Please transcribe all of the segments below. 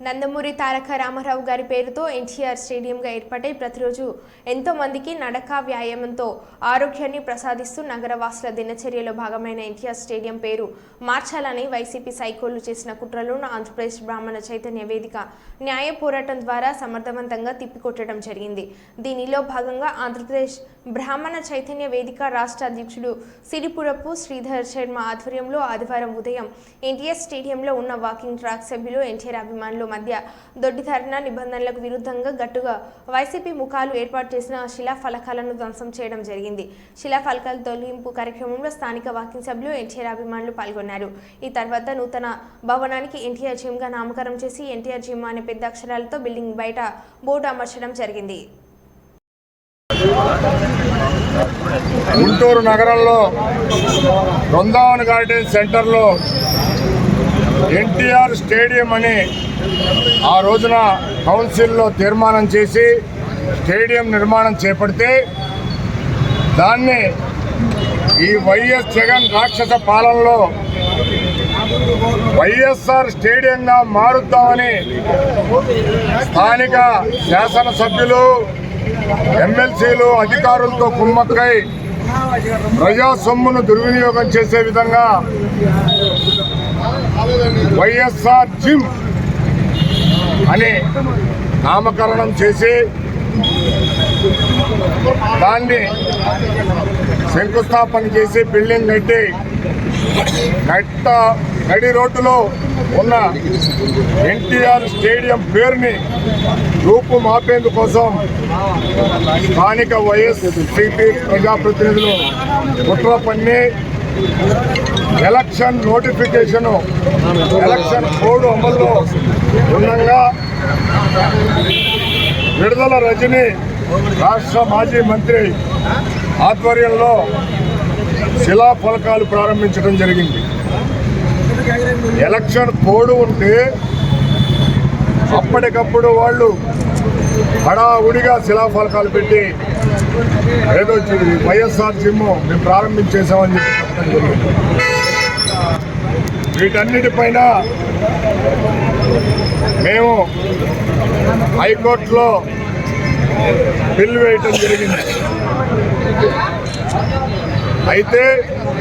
నందమూరి తారక రామారావు గారి పేరుతో ఎన్టీఆర్ స్టేడియంగా ఏర్పాటై ప్రతిరోజు ఎంతో మందికి నడక వ్యాయామంతో ఆరోగ్యాన్ని ప్రసాదిస్తూ నగరవాసుల దినచర్యలో భాగమైన ఎన్టీఆర్ స్టేడియం పేరు మార్చాలని వైసీపీ సైకోలు చేసిన కుట్రలను ఆంధ్రప్రదేశ్ బ్రాహ్మణ చైతన్య వేదిక న్యాయ పోరాటం ద్వారా సమర్థవంతంగా తిప్పికొట్టడం జరిగింది. దీనిలో భాగంగా ఆంధ్రప్రదేశ్ బ్రాహ్మణ చైతన్య వేదిక రాష్ట్ర అధ్యక్షుడు సిరిపురపు శ్రీధర్ శర్మ ఆధ్వర్యంలో ఆదివారం ఉదయం ఎన్టీఆర్ స్టేడియంలో ఉన్న వాకింగ్ ట్రాక్ సభ్యులు ఎన్టీఆర్ అభిమానులు మధ్య దొడ్డిధారణ నిబంధనలకు విరుద్ధంగా గట్టుగా వైసీపీ ముఖాలు ఏర్పాటు చేసిన శిలా ఫలకాలను ధ్వంసం చేయడం జరిగింది. శిలా ఫలకాల తొలగింపు కార్యక్రమంలో స్థానిక వాకింగ్ సభ్యులు ఎన్టీఆర్ అభిమానులు పాల్గొన్నారు. ఈ తర్వాత నూతన భవనానికి ఎన్టీఆర్ జిమ్గా నామకరణం చేసి ఎన్టీఆర్ జిమ్ అనే పెద్ద అక్షరాలతో బిల్డింగ్ బయట బోర్డు అమర్చడం జరిగింది. గుంటూరు నగరంలో బృందావన్ గార్డెన్ సెంటర్లో ఎన్టీఆర్ స్టేడియం అని ఆ రోజున కౌన్సిల్లో తీర్మానం చేసి స్టేడియం నిర్మాణం చేపడితే దాన్ని ఈ వైఎస్ జగన్ రాక్షస పాలనలో వైఎస్ఆర్ స్టేడియంగా మారుద్దామని స్థానిక శాసనసభ్యులు ఎమ్మెల్సీలు అధికారులతో కుమ్మక్కై ప్రజా సొమ్మును దుర్వినియోగం చేసే విధంగా వైఎస్ఆర్ జిమ్ అని నామకరణం చేసి దాన్ని శంకుస్థాపన చేసి బిల్డింగ్ కట్టి నట్ట నడి రోడ్డులో ఉన్న ఎన్టీఆర్ స్టేడియం పేరుని రూపు మాపేందుకోసం స్థానిక వైఎస్సీపీ ప్రజాప్రతినిధులు కుట్ర పన్ని ఎలక్షన్ నోటిఫికేషన్ ఎలక్షన్ కోడ్ అమల్లో ఉండగా విడుదల రజని రాష్ట్ర మాజీ మంత్రి ఆధ్వర్యంలో శిలాఫలకాలు ప్రారంభించడం జరిగింది. ఎలక్షన్ కోడ్ ఉంటే అప్పటికప్పుడు వాళ్ళు హడావుడిగా శిలాఫలకాలు పెట్టి ఏదో వైఎస్ఆర్ జిమ్ మేము ప్రారంభించేసామని చెప్పి చెప్పడం జరిగింది. వీటన్నిటిపైన మేము హైకోర్టులో బిల్ వేయటం జరిగింది. అయితే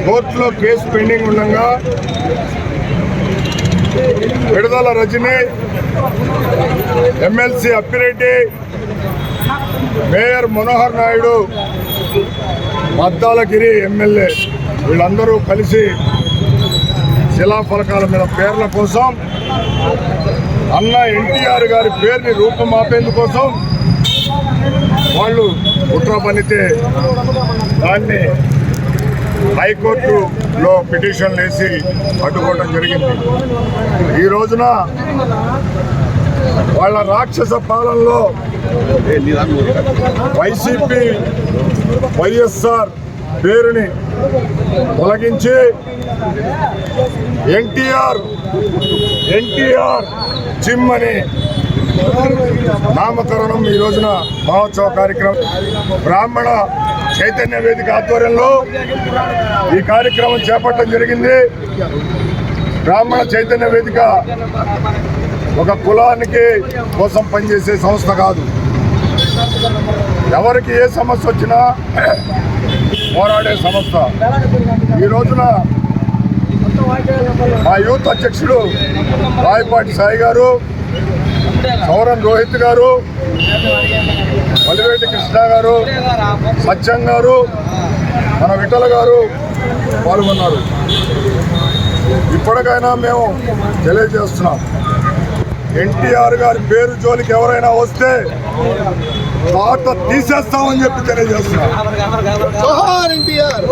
కోర్టులో కేసు పెండింగ్ ఉండగా విడుదల Rajini MLC Appireddy mayor Manohar Naidu Maddaligiri MLA వీళ్ళందరూ కలిసి శిలాఫలకాల మీద పేర్ల కోసం అన్న ఎన్టీఆర్ గారి పేరుని రూపమాపేందుకోసం వాళ్ళు కుట్ర పనితే దాన్ని హైకోర్టులో పిటిషన్ వేసి అడ్డుకోవడం జరిగింది. ఈ రోజున వాళ్ళ రాక్షస పాలనలో వైసీపీ వైఎస్ఆర్ పేరుని తొలగించి ఎన్టీఆర్ ఎన్టీఆర్ జిమ్ అని నామకరణం ఈ రోజున మహోత్సవ కార్యక్రమం. బ్రాహ్మణ చైతన్య వేదిక ఆధ్వర్యంలో ఈ కార్యక్రమం చేపట్టడం జరిగింది. బ్రాహ్మణ చైతన్య వేదిక ఒక కులానికి కోసం పనిచేసే సంస్థ కాదు. ఎవరికి ఏ సమస్య వచ్చినా పోరాడే సంస్థ. ఈ రోజున మా యూత్ అధ్యక్షుడు రాయపాటి సాయి గారు సౌరన్ రోహిత్ గారు మలివేటి కృష్ణ గారు సత్యం గారు మన విఠల గారు పాల్గొన్నారు. ఇప్పటికైనా మేము తెలియజేస్తున్నాం. ఎన్టీఆర్ గారి పేరు జోలికి ఎవరైనా వస్తే తాట తీసేస్తామని చెప్పి తెలియజేస్తున్నాం. జోహార్ ఎన్టీఆర్!